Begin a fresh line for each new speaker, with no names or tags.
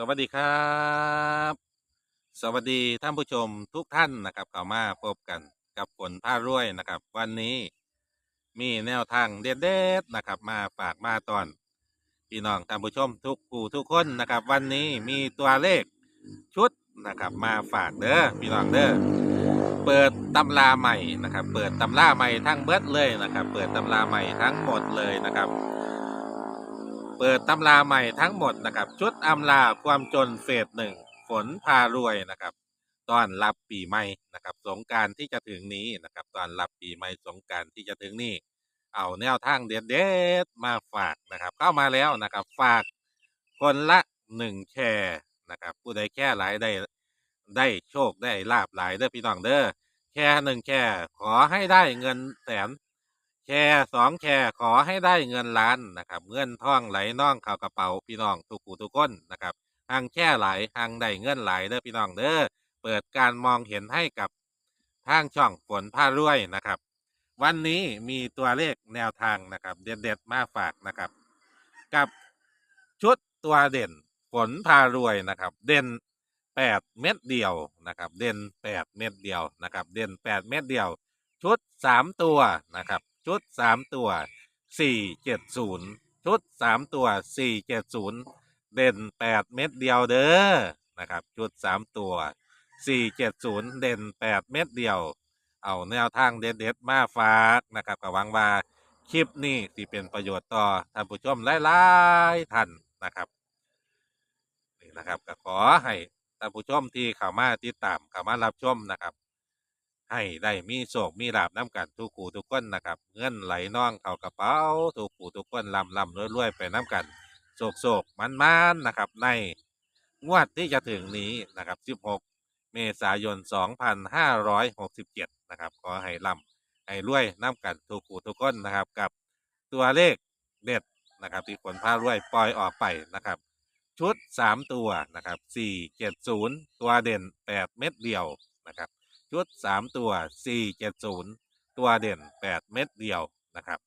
สวัสดีครับ สวัสดีท่านผู้ชมทุกท่านนะครับเข้ามาพบกันกับฝนผ้ารวยนะครับ วันนี้มีแนวทางเด็ดๆนะครับ มาฝากมาตอน พี่น้องท่านผู้ชมทุกผู้ทุกคนนะครับ วันนี้มีตัวเลขชุดนะครับ มาฝากเด้อพี่น้องเด้อเปิดตำราใหม่นะครับ เปิดตำราใหม่ทั้งเบิดเลยนะครับ เปิดตำราใหม่ทั้งหมดเลยนะครับ เปิดตำราใหม่ทั้งหมดนะครับ ชุดอำลาความจนเฟสหนึ่งฝนพารวยนะครับตอนรับปีใหม่นะครับ สงการที่จะถึงนี้นะครับ ตอนรับปีใหม่สงการที่จะถึงนี้ เอาแนวทางเด็ดๆมาฝากนะครับ เข้ามาแล้วนะครับ ฝากคนละหนึ่งแชร์นะครับ ผู้ใดแค่หลายได้ได้โชคได้ลาบหลายเด้อพี่น้องเด้อแค่หนึ่งแชร์ขอให้ได้เงินแสน แชร์สองแชร์ขอให้ได้เงินล้านนะครับ เงินท่องไหลน่องเข้ากระเป๋าพี่น้องทุกผู้ทุกคนนะครับทางแช่ไหลทางได้เงินไหลเด้อพี่น้องเด้อเปิดการมองเห็นให้กับทางช่องฝนผ้ารวยนะครับ วันนี้มีตัวเลขแนวทางนะครับ เด็ดๆมาฝากนะครับ กับชุดตัวเด่นฝนพารวยนะครับ เด่นแปดเม็ดเดียวนะครับ เด่นแปดเม็ดเดียวนะครับ เด่นแปดเม็ดเดียว ชุดสามตัวนะครับ ชุดสามตัวสี่เจ็ดศูนย์ชุดสามตัวสี่เจ็ดศูนย์เด่นแปดเม็ดเดียวเด้อนะครับ ชุดสามตัวสี่เจ็ดศูนย์เด่นแปดเม็ดเดียว เอาแนวทางเด็ดๆมาฝากนะครับกับวังว่าคลิปนี้ที่เป็นประโยชน์ต่อท่านผู้ชมหลายๆท่านนะครับนี่นะครับก็ขอให้ท่านผู้ชมที่เข้ามาติดตามเข้ามารับชมนะครับ ให้ได้มีโศกมีลาบน้ำกันทุกขู่ทุกคนนะครับ เงินไหลน่องเข้ากระเป๋าทุกขู่ทุกคนลำลำรวยรวยไปน้ำกันโศกโศกมันมันนะครับ ในงวดที่จะถึงนี้นะครับ 16 เมษายน 2567 นะครับ ขอให้ลำให้รวยน้ำกันทุกขู่ทุกคนนะครับ กับตัวเลขเด็ดนะครับ ที่ผลพารวยปล่อยออกไปนะครับ ชุด 3 ตัวนะครับ 470 ตัวเด่น 8 เม็ดเดียวนะครับ ชุด3ตัว470ตัวเด่น8เม็ดเดียวนะครับ